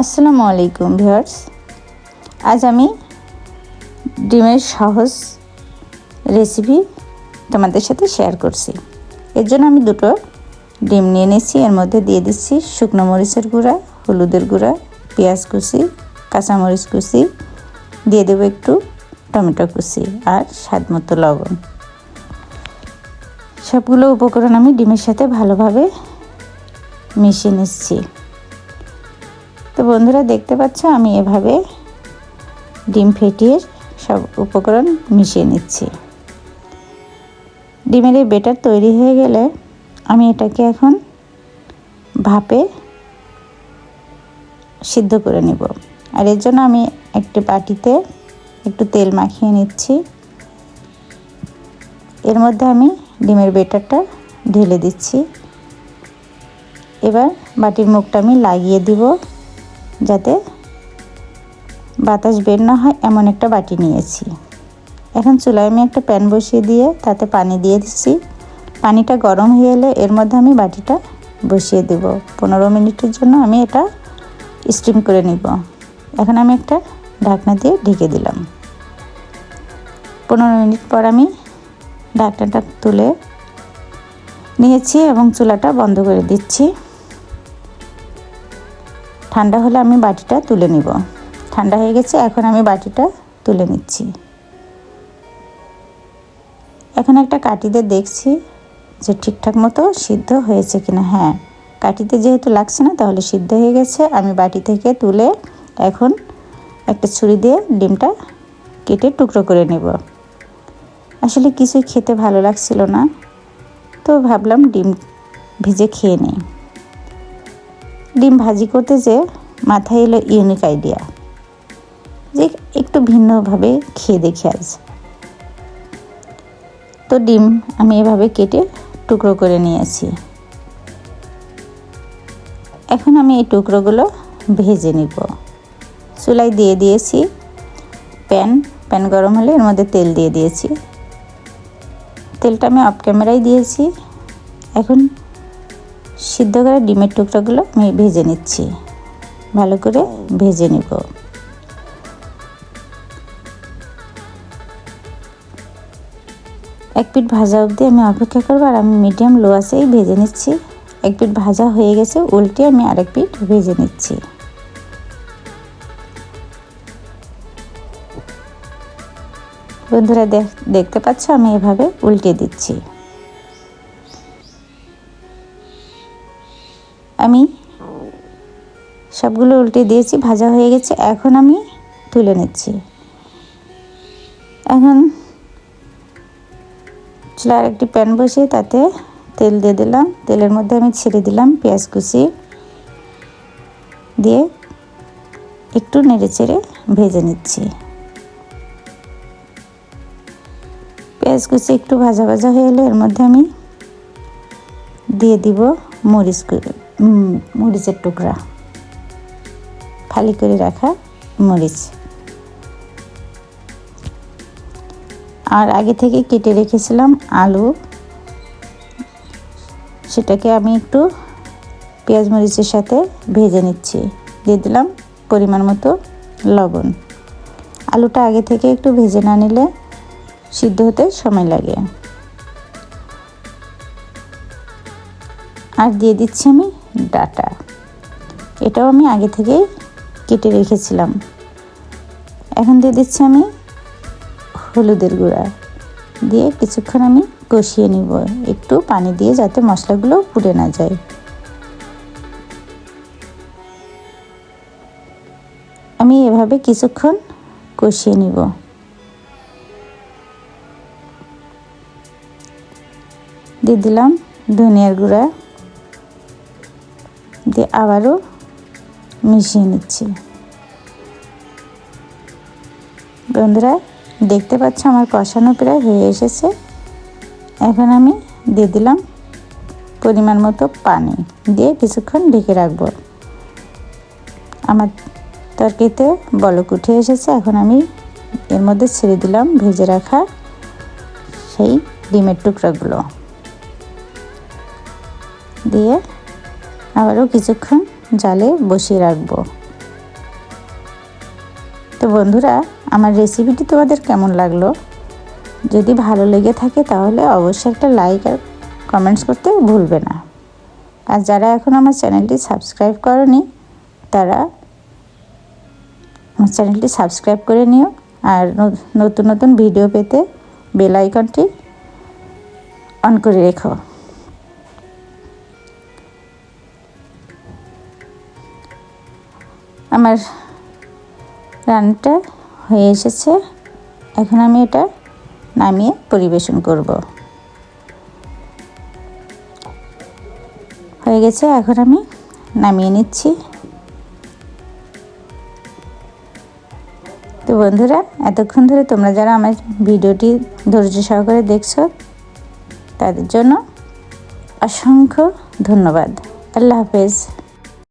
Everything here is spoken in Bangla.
আসসালামু আলাইকুম ভিউয়ার্স। আজ আমি ডিমের সহজ রেসিপি তোমাদের সাথে শেয়ার করছি। এর জন্য আমি দুটো ডিম নিয়ে নিচ্ছি এর মধ্যে দিয়ে দিচ্ছি শুকনো মরিচের গুঁড়া, হলুদের গুঁড়া, পেঁয়াজ কুচি, কাঁচামরিচ কুচি, দিয়ে দেবো একটু টমেটো কুচি আর স্বাদ মতো লবণ। সবগুলো উপকরণ আমি ডিমের সাথে ভালোভাবে মিশিয়ে নিচ্ছি। তো বন্ধুরা দেখতে পাচ্ছ, আমি এভাবে ডিম ফেটিয়ে সব উপকরণ মিশিয়ে নিচ্ছি। ডিমের এই বেটার তৈরি হয়ে গেলে আমি এটাকে এখন ভাপে সিদ্ধ করে নিব। আর এর জন্য আমি একটি বাটিতে একটু তেল মাখিয়ে নিচ্ছি। এর মধ্যে আমি ডিমের বেটারটা ঢেলে দিচ্ছি। এবার বাটির মুখটা আমি লাগিয়ে দিব। যাতে বাতাস বের না হয়, এমন একটা বাটি নিয়েছি। এখন চুলায় আমি একটা প্যান বসিয়ে দিয়ে তাতে পানি দিয়ে দিচ্ছি। পানিটা গরম হয়ে এলে এর মধ্যে আমি বাটিটা বসিয়ে দেব। পনেরো মিনিটের জন্য আমি এটা স্টিম করে নিব। এখন আমি একটা ঢাকনা দিয়ে ঢেকে দিলাম। পনেরো মিনিট পর আমি ঢাকনাটা তুলে নিয়েছি এবং চুলাটা বন্ধ করে দিচ্ছি। ঠান্ডা হলে আমি বাটিটা তুলে নিব। ঠান্ডা হয়ে গেছে, এখন আমি বাটিটা তুলে নিচ্ছি। এখন একটা কাটিতে দেখছি যে ঠিকঠাক মতো সিদ্ধ হয়েছে কিনা। হ্যাঁ কাটিতে যেহেতু লাগছে না, তাহলে সিদ্ধ হয়ে গেছে। আমি বাটি থেকে তুলে এখন একটা ছুরি দিয়ে ডিমটা কেটে টুকরো করে নেব। আসলে কিছুই খেতে ভালো লাগছিল না, তো ভাবলাম ডিম ভিজে খেয়ে নিই। ডিম ভাজি করতে যে মাথায় এলো ইউনিক আইডিয়া যে একটু ভিন্নভাবে খেয়ে দেখি আজ। তো ডিম আমি এভাবে কেটে টুকরো করে নিয়েছি। এখন আমি এই টুকরোগুলো ভেজে নিব। চুলাই দিয়ে দিয়েছি প্যান। প্যান গরম হলে এর মধ্যে তেল দিয়ে দিয়েছি। তেলটা আমি অফ ক্যামেরায় দিয়েছি। এখন সিদ্ধ করা ডিমের টুকরাগুলো ভেজে নিচ্ছি। ভালো করে ভেজে নিব। এক পিঠ ভাজা অবধি আমি অপেক্ষা করব আর আমি মিডিয়াম লো আছেই ভেজে নিচ্ছি। এক পিঠ ভাজা হয়ে গেছে, উল্টে আমি আরেক পিঠ ভেজে নিচ্ছি। বন্ধুরা দেখতে পাচ্ছ আমি এভাবে উল্টে দিচ্ছি। আমি সবগুলো উল্টে দিয়েছি, ভাজা হয়ে গেছে। এখন আমি তুলে নিচ্ছি। এখন চুলার একটি প্যান বসিয়ে তাতে তেল দিয়ে দিলাম। তেলের মধ্যে আমি ছেড়ে দিলাম পেঁয়াজ কুচি দিয়ে একটু নেড়ে চেড়ে ভেজে নিচ্ছি। পেঁয়াজ কুচি একটু ভাজা ভাজা হয়ে এলে এর মধ্যে আমি দিয়ে দিব মরিচ মরিচের টুকরা। ফালি করে রাখা মরিচ। আর আগে থেকে কেটে রেখেছিলাম আলু। সেটাকে আমি একটু পেঁয়াজ মরিচের সাথে ভেজে নিচ্ছি। দিয়ে দিলাম পরিমাণ মতো লবণ। আলুটা আগে থেকে একটু ভেজে না নিলে সিদ্ধ হতে সময় লাগে। আর দিয়ে দিচ্ছি আমি ডাটা। এটাও আমি আগে থেকেই কেটে রেখেছিলাম। এখন দিয়ে দিচ্ছি আমি হলুদের গুঁড়া। দিয়ে কিছুক্ষণ আমি কষিয়ে নিব। একটু পানি দিয়ে যাতে মশলাগুলো পুড়ে না যায়। আমি এভাবে কিছুক্ষণ কষিয়ে নিব। দিয়ে দিলাম ধনিয়ার গুঁড়া। দিয়ে আবারও মিশিয়ে নিচ্ছি। বন্ধুরা, দেখতে পাচ্ছ আমার কষানো প্রায় হয়ে এসেছে। এখন আমি দিয়ে দিলাম পরিমাণ মতো পানি দিয়ে কিছুক্ষণ ঢেকে রাখব। আমার তরকারিতে বলক উঠে এসেছে, এখন আমি এর মধ্যে ছেড়ে দিলাম ভেজে রাখা সেই ডিমের টুকরাগুলো। দিয়ে আবারও কিছুক্ষণ জালে বসিয়ে রাখব। তো বন্ধুরা, আমার রেসিপিটি তোমাদের কেমন লাগল? যদি ভালো লেগে থাকে তাহলে অবশ্যই একটা লাইক আর কমেন্টস করতে ভুলবে না। আর যারা এখন আমার চ্যানেলটি সাবস্ক্রাইব করনি, তারা আমার চ্যানেলটি সাবস্ক্রাইব করে নিও। আর নতুন নতুন ভিডিও পেতে বেল আইকনটি অন করে রেখো। আমার রান্নাটা হয়ে এসেছে। এখন আমি এটা নামিয়ে পরিবেশন করব। হয়ে গেছে, এখন আমি নামিয়ে নিচ্ছি। তো বন্ধুরা, এতক্ষণ ধরে তোমরা যারা আমার ভিডিওটি ধৈর্য সহকারে দেখছ, তাদের জন্য অসংখ্য ধন্যবাদ। আল্লাহ হাফেজ।